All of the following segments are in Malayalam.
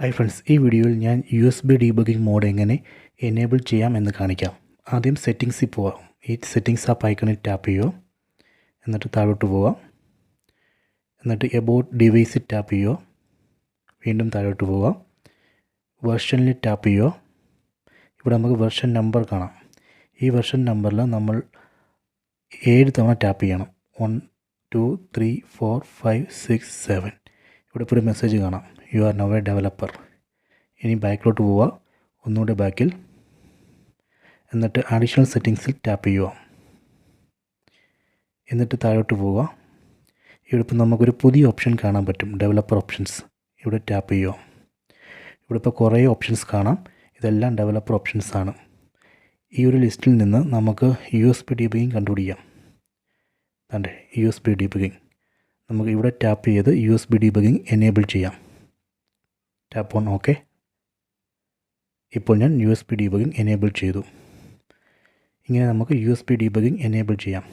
ഹായ് ഫ്രണ്ട്സ് ഈ വീഡിയോയിൽ ഞാൻ U S B debugging mode എങ്ങനെ എനേബിൾ ചെയ്യാം എന്ന് കാണിക്കാം. ആദ്യം സെറ്റിങ്സിൽ പോവാം. ഈ സെറ്റിങ്സ് ആ ഐക്കണിൽ ടാപ്പ് ചെയ്യുക. എന്നിട്ട് താഴോട്ട് പോവാം. എന്നിട്ട് എബൌട്ട് ഡിവൈസിൽ ടാപ്പ് ചെയ്യുക. വീണ്ടും താഴോട്ട് പോവാം. വെർഷനിൽ ടാപ്പ് ചെയ്യുക. ഇവിടെ നമുക്ക് വെർഷൻ നമ്പർ കാണാം. ഈ വെർഷൻ നമ്പറിൽ നമ്മൾ ഏഴ് തവണ ടാപ്പ് ചെയ്യണം. One two three four five six seven ഇവിടെ ഇപ്പോൾ ഒരു മെസ്സേജ് കാണാം. You are now a developer ഇനി ബാക്കിലോട്ട് പോവുക. ഒന്നുകൂടെ ബാക്കിൽ. എന്നിട്ട് അഡീഷണൽ സെറ്റിങ്സിൽ ടാപ്പ് ചെയ്യുക. എന്നിട്ട് താഴോട്ട് പോവുക. ഇവിടെ ഇപ്പോൾ നമുക്കൊരു പുതിയ ഓപ്ഷൻ കാണാൻ പറ്റും. ഡെവലപ്പർ ഓപ്ഷൻസ് ഇവിടെ ടാപ്പ് ചെയ്യുക. ഇവിടെ ഇപ്പോൾ കുറേ ഓപ്ഷൻസ് കാണാം. ഇതെല്ലാം ഡെവലപ്പർ ഓപ്ഷൻസ് ആണ്. ഈ ഒരു ലിസ്റ്റിൽ നിന്ന് നമുക്ക് യു എസ് പി ഡീബഗിങ് കണ്ടുപിടിക്കാം. അതെ യു എസ് ബി ഡീബഗിങ് നമുക്ക് ഇവിടെ ടാപ്പ് ചെയ്ത് U S B debugging enable ചെയ്യാം. ടാപ്പ് ഓൺ ഓക്കെ ഇപ്പോൾ ഞാൻ U S B debugging enable ചെയ്തു. ഇങ്ങനെ നമുക്ക് U S B debugging enable ചെയ്യാം.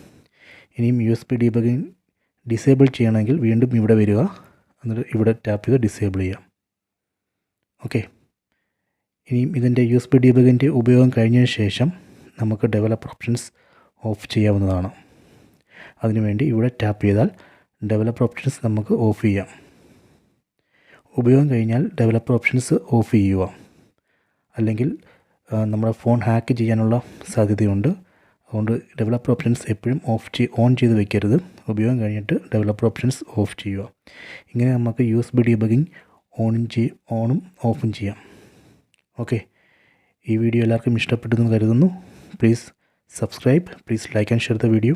ഇനിയും U S B debugging disable ചെയ്യണമെങ്കിൽ വീണ്ടും ഇവിടെ വരിക. എന്നിട്ട് ഇവിടെ ടാപ്പ് ചെയ്ത് ഡിസേബിൾ ചെയ്യാം. ഓക്കെ ഇനിയും ഇതിന്റെ യു എസ് ബി ഡീബഗിന്റെ ഉപയോഗം കഴിഞ്ഞതിന് ശേഷം നമുക്ക് ഡെവലപ്പർ ഓപ്ഷൻസ് ഓഫ് ചെയ്യാവുന്നതാണ്. അതിനുവേണ്ടി ഇവിടെ ടാപ്പ് ചെയ്താൽ ഡെവലപ്പർ ഓപ്ഷൻസ് നമുക്ക് ഓഫ് ചെയ്യാം. ഉപയോഗം കഴിഞ്ഞാൽ ഡെവലപ്പർ ഓപ്ഷൻസ് ഓഫ് ചെയ്യുക. അല്ലെങ്കിൽ നമ്മുടെ ഫോൺ ഹാക്ക് ചെയ്യാനുള്ള സാധ്യതയുണ്ട്. അതുകൊണ്ട് ഡെവലപ്പർ ഓപ്ഷൻസ് എപ്പോഴും ഓഫ് ചെയ് ഓൺ ചെയ്ത് വെക്കരുത്. ഉപയോഗം കഴിഞ്ഞിട്ട് ഡെവലപ്പർ ഓപ്ഷൻസ് ഓഫ് ചെയ്യുക. ഇങ്ങനെ നമുക്ക് യു എസ് ബി ഡീബഗിങ് ഓണും ചെയ് ഓണും ഓഫും ചെയ്യാം. ഓക്കെ ഈ വീഡിയോ എല്ലാവർക്കും ഇഷ്ടപ്പെട്ടു എന്ന് കരുതുന്നു. Please subscribe please like and share the video